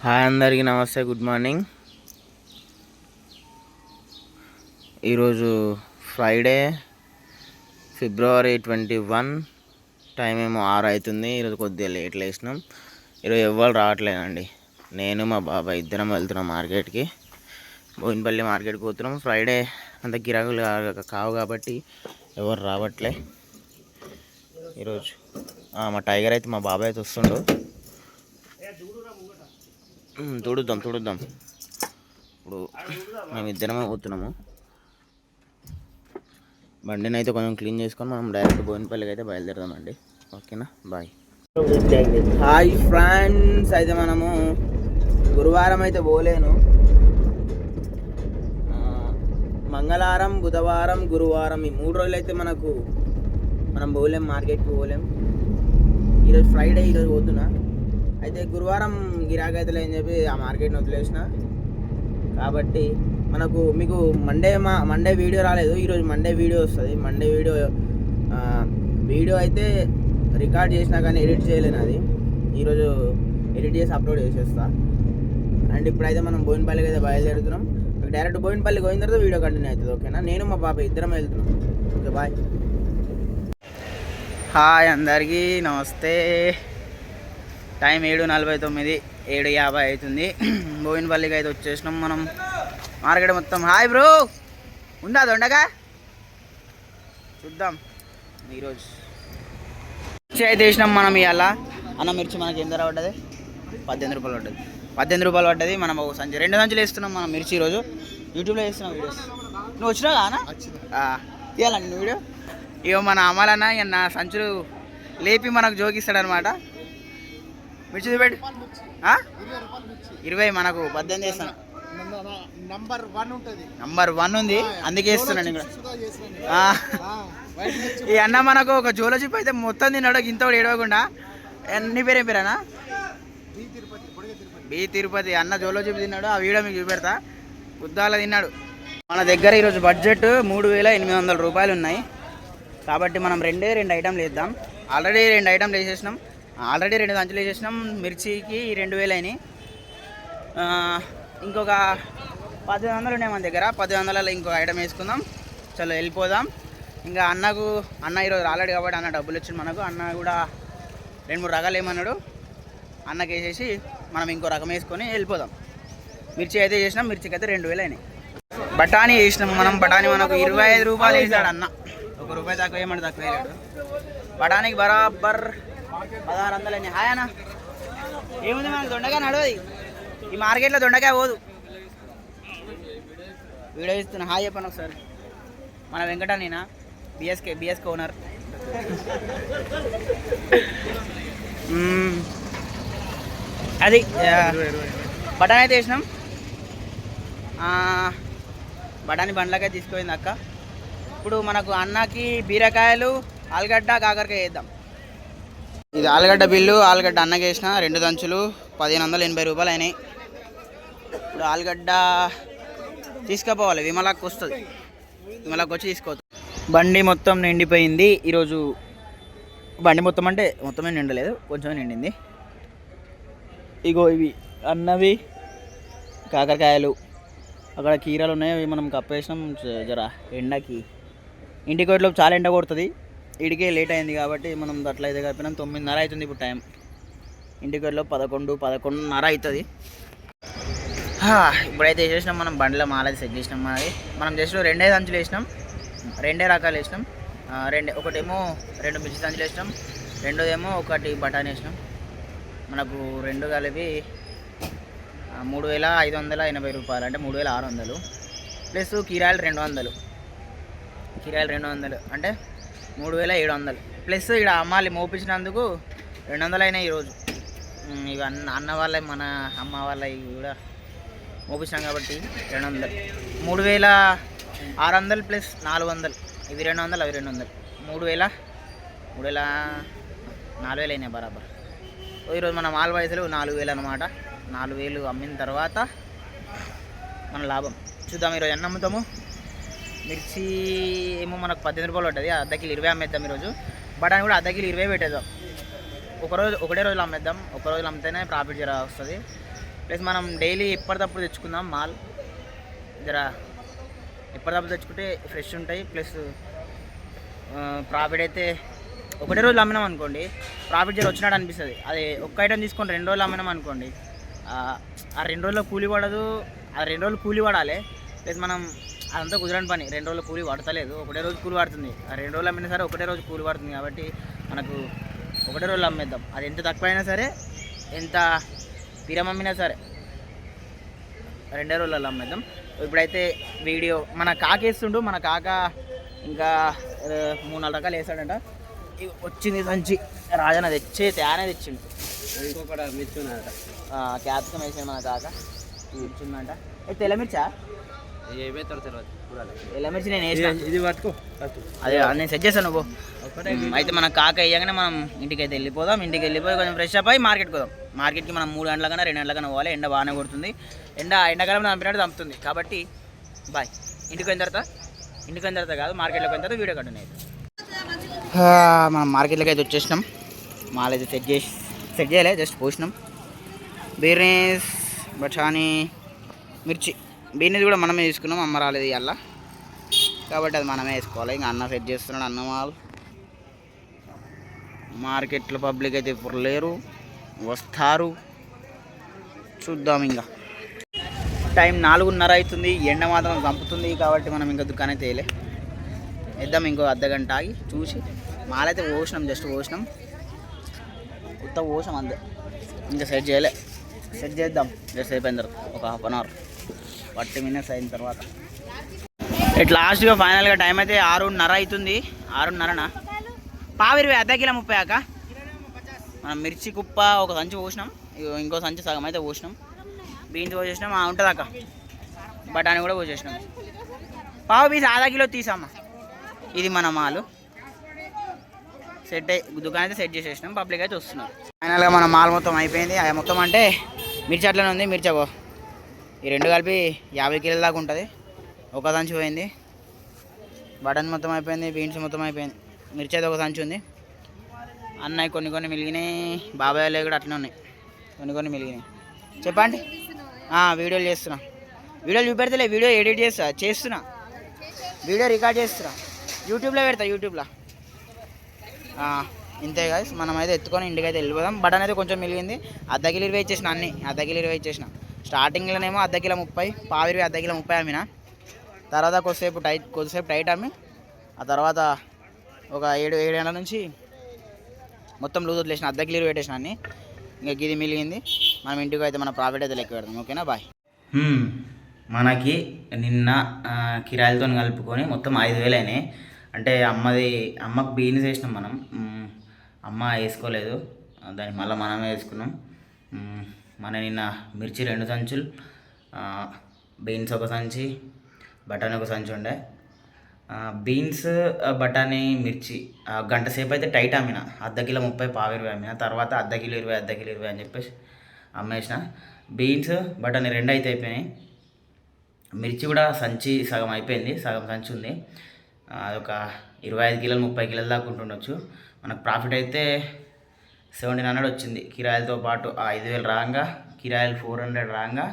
Hi అందరికీ నమస్తే good morning. ఈరోజు Friday February twenty one. Time ఏమో ఆరు అవుతుంది. ఈరోజు కొద్దిగా లేట్ లేసినాం. ఈరోజు ఎవ్వరు రావట్లేదండి. నేను మా బాబాయ్ ఇద్దరం వెళ్తున్నాం మార్కెట్కి. బోయినపల్లి మార్కెట్కి పోతున్నాం. ఫ్రైడే అంత గిరాకులు కావు కాబట్టి ఎవరు రావట్లే. ఈరోజు మా టైగర్ అయితే మా బాబాయ్ అయితే వస్తుండు. తుడుద్దాం తోడుద్దాం. ఇప్పుడు మేము ఇద్దరమే పోతున్నాము. బండిని అయితే కొంచెం క్లీన్ చేసుకొని మనం డైరెక్ట్ బోయినపల్లికి అయితే బయలుదేరదామండి. ఓకేనా? బాయ్. హాయ్ ఫ్రెండ్స్ అయితే మనము గురువారం అయితే పోలేను. మంగళవారం బుధవారం గురువారం ఈ మూడు రోజులు అయితే మనకు మనం పోలేం మార్కెట్కి పోలేం. ఈరోజు ఫ్రైడే ఈరోజు పోతున్నా. అయితే గురువారం గిరాకీ అని చెప్పి ఆ మార్కెట్ని వదిలేసిన. కాబట్టి మనకు మీకు మండే మా మండే వీడియో రాలేదు. ఈరోజు మండే వీడియో వస్తుంది. మండే వీడియో వీడియో అయితే రికార్డ్ చేసినా కానీ ఎడిట్ చేయలేను అది. ఈరోజు ఎడిట్ చేసి అప్లోడ్ చేసేస్తా. అండ్ ఇప్పుడైతే మనం బోయినపల్లికి అయితే బయలుదేరుతున్నాం. డైరెక్ట్ బోయినపల్లి పోయిన తర్వాత వీడియో కంటిన్యూ అవుతుంది ఓకేనా? నేను మా పాప ఇద్దరం వెళ్తున్నాం. Okay bye. హాయ్ అందరికీ నమస్తే. టైం ఏడు నలభై తొమ్మిది ఏడు యాభై అవుతుంది. బోయినపల్లికి అయితే వచ్చేసినాం మనం. మార్కెట్ మొత్తం హాయ్ బ్రో. ఉందా దొండగా చూద్దాం. ఈరోజు మిర్చి అయితే వేసినాం మనం ఇవాళ. అన్న మిర్చి మనకి ఎంత ధర పడ్డది? పద్దెనిమిది రూపాయలు పడ్డది. పద్దెనిమిది రూపాయలు పడ్డది. మనం ఒక సంచి రెండు సంచులు వేస్తున్నాం మనం మిర్చి ఈరోజు. యూట్యూబ్లో వేస్తున్నాం వీడియోస్. నువ్వు వచ్చినావు అన్న? తీయాలండి వీడియో? ఇగో మన అమలన్న ఇక నా సంచులు లేపి మనకు జోకిస్తాడనమాట మిర్చి చూపెట్టు? ఇరవై మనకు పద్దెనిమిది వేస్తాను నంబర్ వన్ ఉంటుంది. నంబర్ వన్ ఉంది అందుకే ఇస్తున్నాను ఇక్కడ. ఈ అన్న మనకు ఒక జోలో చిప్ అయితే మొత్తం తిన్నాడు ఇంత ఏడవకుండా. నీ పేరేం పేరేనా బి తిరుపతి అన్న జోలో చిప్ తిన్నాడు ఆ వీడియో మీకు చూపెడతా. ఉద్దాల తిన్నాడు. మన దగ్గర ఈరోజు బడ్జెట్ మూడు వేల ఎనిమిది వందల రూపాయలు ఉన్నాయి. కాబట్టి మనం రెండే రెండు ఐటమ్లు వేద్దాం ఆల్రెడీ రెండు ఐటమ్లు వేసేసినాం ఆల్రెడీ రెండు సంచులు వేసేసినాం. మిర్చికి రెండు వేలు అయినాయి. ఇంకొక పది వందలు ఉన్నాయి మన దగ్గర. పది వందలలో ఇంకొక ఐటమ్ వేసుకుందాం. చలో వెళ్ళిపోదాం. ఇంకా అన్నకు అన్న ఈరోజు రాలేడు కాబట్టి అన్న డబ్బులు వచ్చింది మనకు. అన్న కూడా రెండు మూడు రకాలు ఏమన్నాడు? అన్నకి వేసేసి మనం ఇంకో రకం వేసుకొని వెళ్ళిపోదాం. మిర్చి అయితే చేసినాం మిర్చికి అయితే రెండు వేలు అయినాయి. బఠానీ వేసినాం మనం. బఠానీ మనకు ఇరవై ఐదు రూపాయలు వేసాడు అన్న. ఒక రూపాయి తక్కువ ఏమంటే తక్కువ వేయలేడు. బఠానీకి బరాబర్ పదహారు వందలు అయినాయి హాయ్ అన్న. ఏముంది మనకు దొండకాయ నడవది. ఈ మార్కెట్లో దొండకాయ పోదు. వీడియో ఇస్తున్నా హాయ్ చెప్పాను ఒకసారి. మన వెంకటనేనా బిఎస్కే బిఎస్కే ఓనర్ అది బటాన్ బఠానీ అయితే వేసినాం. బటాని బఠానీ బండ్లకే తీసుకుపోయింది అక్క. ఇప్పుడు మనకు అన్నకి బీరకాయలు ఆలుగడ్డ కాకరకాయ వేద్దాం. ఇది ఆలుగడ్డ బిల్లు ఆలుగడ్డ అన్నకి వేసిన రెండు దంచులు పదిహేను వందల ఎనభై రూపాయలు అయినాయి. ఇప్పుడు ఆలుగడ్డ తీసుకుపోవాలి విమలాకు వస్తుంది. విమలాకు వచ్చి తీసుకోవచ్చు. బండి మొత్తం నిండిపోయింది. ఈరోజు బండి మొత్తం అంటే మొత్తమే నిండలేదు కొంచెమే నిండింది. ఇగో ఇవి అన్నవి కాకరకాయలు. అక్కడ కీరాలు ఉన్నాయి అవి మనం కప్పేసినాం జర ఎండకి. ఇంటికి వచ్చేలోపు చాలా ఎండ కొడుతుంది. ఇడికే లేట్ అయింది కాబట్టి మనం అట్లా అయితే కలిపినాం. తొమ్మిదిన్నర అవుతుంది ఇప్పుడు టైం ఇంటికి పదకొండు పదకొండున్నర అవుతుంది. ఇప్పుడైతే వేసేసినాం మనం? బండిలో మాలది సెట్ చేసినాం మనది మనం జస్ట్ రెండే దంచులు వేసినాం. రెండే రకాలు వేసినాం. రెండే ఒకటేమో రెండు మిర్చి దంచులు వేసినాం. రెండోదేమో ఒకటి బఠానీ వేసినాం. మనకు రెండు కలిపి మూడు వేల ఐదు వందల ఎనభై రూపాయలు అంటే మూడు వేల ఆరు వందలు. ప్లస్ కిరాయిలు రెండు వందలు. కిరాయిలు రెండు వందలు. అంటే మూడు వేల ఏడు వందలు. ప్లస్ ఇక్కడ అమ్మాలి మోపించినందుకు రెండు వందలు అయినాయి ఈరోజు ఇవి అన్న అన్న వాళ్ళ మన అమ్మ వాళ్ళ కూడా మోపించాం కాబట్టి రెండు వందలు మూడు వేల ఆరు వందలు ప్లస్ నాలుగు వందలు ఇవి రెండు వందలు అవి రెండు వందలు మూడు వేల మూడు వేల నాలుగు వేలు అయినాయి బరాబర్. ఓ ఈరోజు మన మాల్ పైసలు నాలుగు వేలు అనమాట నాలుగు వేలు అమ్మిన తర్వాత మన లాభం. చూద్దాం ఈరోజు ఎన్ని అమ్ముతాము? మిర్చి ఏమో మనకు పద్దెనిమిది రూపాయలు ఉంటుంది అర్ధ కిలో ఇరవై అమ్మేద్దాం ఈరోజు. బఠానీ కూడా అర్ధ కిలో ఇరవై పెట్టేద్దాం. ఒక రోజు ఒకటే రోజులు అమ్మేద్దాం. ఒక రోజులు అమ్మితేనే ప్రాఫిట్ జర వస్తుంది. ప్లస్ మనం డైలీ ఎప్పటికప్పుడు తెచ్చుకుందాం మాల్. జర ఎప్పటికప్పుడు తెచ్చుకుంటే ఫ్రెష్ ఉంటాయి. ప్లస్ ప్రాఫిట్ అయితే ఒకటే రోజులు అమ్మినాం అనుకోండి ప్రాఫిట్ జర వచ్చినట్టు అనిపిస్తుంది. అది ఒక్క ఐటమ్ తీసుకొని రెండు రోజులు అమ్మినాం అనుకోండి ఆ రెండు రోజుల్లో కూలి పడదు ఆ రెండు రోజులు కూలి పడాలి. ప్లస్ మనం అదంతా కుదరని పని. రెండు రోజులు కూలి పడతలేదు ఒకటే రోజు కూలి పడుతుంది ఆ రెండు రోజులు అమ్మినా సరే ఒకటే రోజు కూలి పడుతుంది కాబట్టి మనకు ఒకటే రోజులు అమ్మేద్దాం. అది ఎంత తక్కువైనా సరే ఎంత పిరం అమ్మినా సరే రెండే రోజులలో అమ్మేద్దాం. ఇప్పుడైతే వీడియో మన కాక వేస్తుండు. మన కాక ఇంకా మూడు నాలుగు రకాలు వేసాడంట. వచ్చింది సంచి. రాజన్న తెచ్చే తేనే తెచ్చిండు. ఇంకొకటి మిచ్చున్నారట క్యాప్సికం వేసాడు మన కాక. వచ్చిందంట ఏ తెల్లమిర్చా ఏమేస్తారు ఇది పట్టుకో అదే నేను సెట్ చేశాను నువ్వు ఉమ్, అయితే మన కాక వేయగానే మనం ఇంటికి అయితే వెళ్ళిపోదాం. ఇంటికి వెళ్ళిపోయి కొంచెం ఫ్రెష్ అప్ అయ్యి మార్కెట్కి పోదాం. మార్కెట్కి మనం మూడు గంటలకన్నా రెండు గంటలకన్నా పోవాలి. ఎండ బాగానే కొడుతుంది. ఎండ ఎండాకాలం చంపినట్టు చంపుతుంది. కాబట్టి బాయ్ ఇంటికి పోయిన తర్వాత ఇంటికి పోయిన తర్వాత కాదు మార్కెట్లోకి పోయిన తర్వాత వీడియో కంటిన్యూ అయితే మనం మార్కెట్లోకి అయితే వచ్చేసినాం. మాల్ అయితే సెట్ చేసి సెట్ చేయలే జస్ట్ పోసినాం. బీర్నీస్ బఠానీ మిర్చి. బీర్నీస్ కూడా మనమే తీసుకున్నాం అమ్మ రాలేదు ఇవాళ కాబట్టి అది మనమే వేసుకోవాలి. ఇంకా అన్న సెట్ చేస్తున్నాడు అన్న మాల్ మార్కెట్లో పబ్లిక్ అయితే ఇప్పుడు లేరు వస్తారు. చూద్దాం ఇంకా. టైం నాలుగున్నర అవుతుంది ఎండ మాత్రం చంపుతుంది కాబట్టి మనం ఇంకా దుకాణం అయితే వేయలే. వేద్దాం ఇంకో అర్ధ గంట ఆగి చూసి. మాలైతే పోసినాం జస్ట్ పోసినాం. కొత్త పోసాం అంతే. ఇంకా సెట్ చేయలే. సెట్ చేద్దాం. జస్ట్ అయిపోయిన తర్వాత ఒక half an hour. Forty minutes అయిన తర్వాత. ఇట్ లాస్ట్గా ఫైనల్గా టైం అయితే ఆరున్నర అవుతుంది ఆరున్నరనా? పావు ఇరవై అర్ధ కిలో ముప్పై అక్క? మనం మిర్చి కుప్ప ఒక సంచి పోసినాం. ఇగో ఇంకో సంచి సగం అయితే పోసినాం. బీన్స్ పోసేసినాం. ఆ ఉంటుంది అక్క. బఠానీ కూడా పోసేసినాం. పావు పీస్ ఆधा కిలో తీసామా ఇది మన మాలు. సెట్ దుకాణం అయితే సెట్ చేసేసినాం. పబ్లిక్ అయితే వస్తున్నారు. ఫైనల్గా మన మాల్ మొత్తం అయిపోయింది. అది మొత్తం అంటే మిర్చి అట్లనే ఉంది. మిర్చి ఈ రెండు కలిపి యాభై కిలోల దాకా ఉంటుంది. ఒక సంచి పోయింది. బటన్ మొత్తం అయిపోయింది బీన్స్ మొత్తం అయిపోయింది. మిర్చి అయితే ఒక సంచి ఉంది. అన్నయ్య కొన్ని కొన్ని మిలిగినాయి. బాబాయ్ వాళ్ళవి కూడా అట్లనే ఉన్నాయి. కొన్ని కొన్ని మిలిగినాయి. చెప్పండి. వీడియోలు చేస్తున్నా. వీడియోలు చూపెడతలే వీడియో ఎడిట్ చేస్తా చేస్తున్నా. వీడియో రికార్డ్ చేస్తున్నా. యూట్యూబ్లో పెడతా యూట్యూబ్లో. ఇంతే కాదు మనం అయితే ఎత్తుకొని ఇంటికి అయితే వెళ్ళిపోదాం. బటన్ అయితే కొంచెం మిలిగింది. అర్ధ కిలో ఇరవై ఇచ్చేసిన అన్నీ. అర్ధ కిలో ఇరవై ఇచ్చేసిన. స్టార్టింగ్లోనేమో అర్ధ కిలో ముప్పై పావిరి అర్ధ కిలో ముప్పై అమ్మిన. తర్వాత కొద్దిసేపు టైట్ కొద్దిసేపు టైట్ అమ్మి ఆ తర్వాత ఒక ఏడు ఏడు నుంచి మొత్తం లూజ్ వదిలేసిన అర్ధ కిలో పెట్టేసిన అన్ని. ఇంకా గిది మిలిగింది మనం ఇంటికి అయితే మన ప్రాఫిట్ అయితే లెక్క పెడతాం ఓకేనా? బాయ్ మనకి నిన్న కిరాయిలతో కలుపుకొని మొత్తం ఐదు వేలు అయినాయి. అంటే అమ్మది అమ్మకు బీన్స్ వేసినాం మనం. అమ్మ వేసుకోలేదు. దాన్ని మళ్ళీ మనమే వేసుకున్నాం. మన నిన్న మిర్చి రెండు సంచులు బీన్స్ ఒక సంచి బఠానీ ఒక సంచి ఉండే. బీన్స్ బఠానీ మిర్చి గంట సేపు అయితే టైట్ అమ్మిన. అర్ధ కిలో ముప్పై పావు ఇరవై అమ్మిన. తర్వాత అర్ధ కిలో ఇరవై అర్ధ కిలో ఇరవై అని చెప్పేసి అమ్మేసిన. బీన్స్ బఠానీ రెండు అయితే అయిపోయినాయి. మిర్చి కూడా సంచి సగం అయిపోయింది సగం సంచి ఉంది. అదొక ఇరవై ఐదు కిలోలు ముప్పై కిలోల దాకా ఉంటుండొచ్చు. మనకు ప్రాఫిట్ అయితే సెవెంటీన్ హండ్రెడ్ వచ్చింది. కిరాయిలతో పాటు ఆ ఐదు వేలు రాగా కిరాయిలు ఫోర్ హండ్రెడ్ రాగా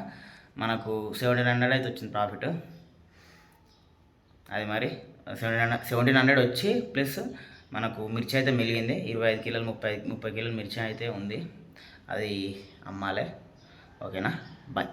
మనకు సెవెంటీన్ హండ్రెడ్ అయితే వచ్చింది ప్రాఫిట్. అది మరి సెవెంటీన్ హండ్రెడ్ సెవెంటీన్ హండ్రెడ్ వచ్చి ప్లస్ మనకు మిర్చి అయితే మిగిలింది ఇరవై ఐదు కిలోలు ముప్పై ముప్పై కిలోలు మిర్చి అయితే ఉంది. అది అమ్మాలే. ఓకేనా? బాయ్.